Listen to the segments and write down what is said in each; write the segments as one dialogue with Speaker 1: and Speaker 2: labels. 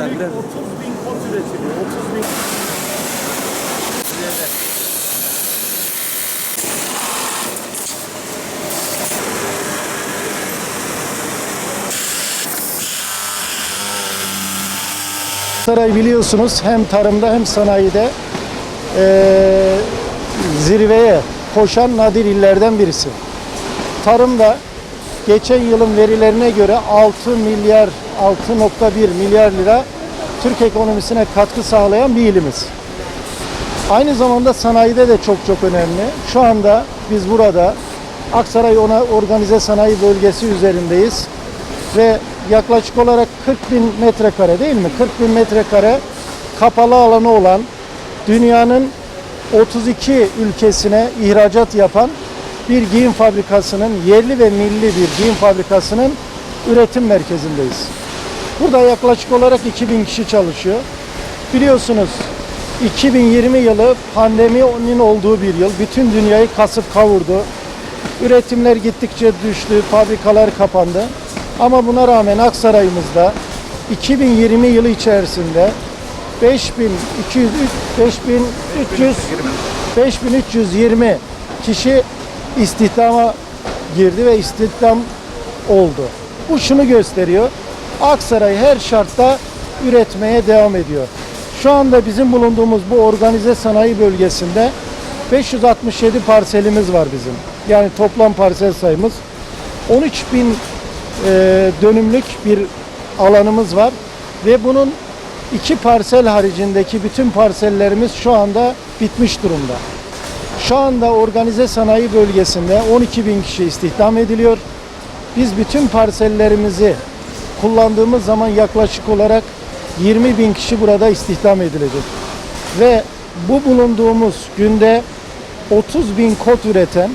Speaker 1: kadar.
Speaker 2: Günlük
Speaker 1: Biraz.
Speaker 2: 30 bin kot üretiliyor. 30 bin
Speaker 3: Saray biliyorsunuz hem tarımda hem sanayide eee, zirveye koşan nadir illerden birisi. Tarımda geçen yılın verilerine göre 6 milyar 6.1 milyar lira Türk ekonomisine katkı sağlayan bir ilimiz. Aynı zamanda sanayide de çok çok önemli. Şu anda biz burada Aksaray ona organize sanayi bölgesi üzerindeyiz ve yaklaşık olarak 40 bin metrekare değil mi? 40 bin metrekare kapalı alanı olan dünyanın 32 ülkesine ihracat yapan bir giyim fabrikasının yerli ve milli bir giyim fabrikasının üretim merkezindeyiz. Burada yaklaşık olarak 2000 kişi çalışıyor. Biliyorsunuz 2020 yılı pandeminin olduğu bir yıl. Bütün dünyayı kasıp kavurdu. Üretimler gittikçe düştü, fabrikalar kapandı. Ama buna rağmen Aksaray'ımızda 2020 yılı içerisinde 5200 5300 5320 kişi istihdama girdi ve istihdam oldu. Bu şunu gösteriyor. Aksaray her şartta üretmeye devam ediyor. Şu anda bizim bulunduğumuz bu organize sanayi bölgesinde 567 parselimiz var bizim. Yani toplam parsel sayımız 13 bin e, dönümlük bir alanımız var ve bunun iki parsel haricindeki bütün parsellerimiz şu anda bitmiş durumda. Şu anda organize sanayi bölgesinde 12 bin kişi istihdam ediliyor. Biz bütün parsellerimizi kullandığımız zaman yaklaşık olarak 20 bin kişi burada istihdam edilecek. Ve bu bulunduğumuz günde 30 bin kot üreten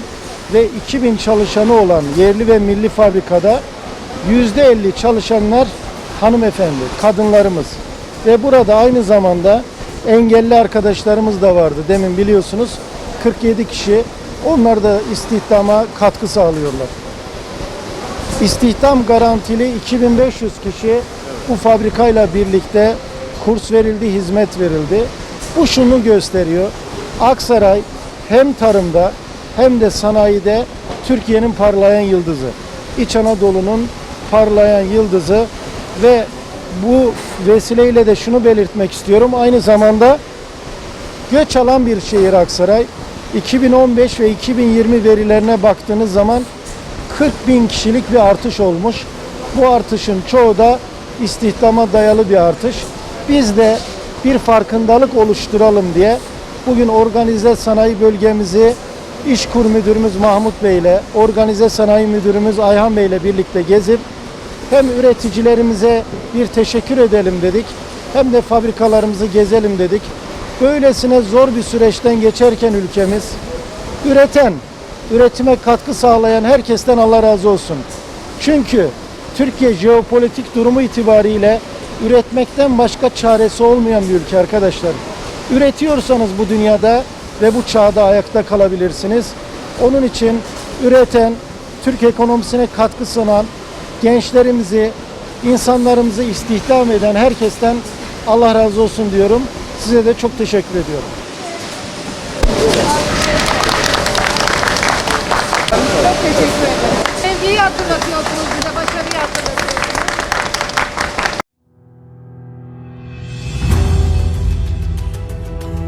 Speaker 3: ve 2000 çalışanı olan yerli ve milli fabrikada %50 çalışanlar hanımefendi, kadınlarımız. Ve burada aynı zamanda engelli arkadaşlarımız da vardı. Demin biliyorsunuz 47 kişi onlar da istihdama katkı sağlıyorlar. İstihdam garantili 2500 kişi bu fabrikayla birlikte kurs verildi, hizmet verildi. Bu şunu gösteriyor. Aksaray hem tarımda hem de sanayide Türkiye'nin parlayan yıldızı. İç Anadolu'nun parlayan yıldızı ve bu vesileyle de şunu belirtmek istiyorum. Aynı zamanda göç alan bir şehir Aksaray. 2015 ve 2020 verilerine baktığınız zaman 40 bin kişilik bir artış olmuş. Bu artışın çoğu da istihdama dayalı bir artış. Biz de bir farkındalık oluşturalım diye bugün organize sanayi bölgemizi İşkur Müdürümüz Mahmut Bey ile Organize Sanayi Müdürümüz Ayhan Bey ile birlikte gezip hem üreticilerimize bir teşekkür edelim dedik hem de fabrikalarımızı gezelim dedik. Böylesine zor bir süreçten geçerken ülkemiz üreten, üretime katkı sağlayan herkesten Allah razı olsun. Çünkü Türkiye jeopolitik durumu itibariyle üretmekten başka çaresi olmayan bir ülke arkadaşlar. Üretiyorsanız bu dünyada ve bu çağda ayakta kalabilirsiniz. Onun için üreten, Türk ekonomisine katkı sunan, gençlerimizi, insanlarımızı istihdam eden herkesten Allah razı olsun diyorum. Size de çok teşekkür ediyorum.
Speaker 4: Çok teşekkür ederim. Sevgiyi hatırlatıyorsunuz bize başarıya.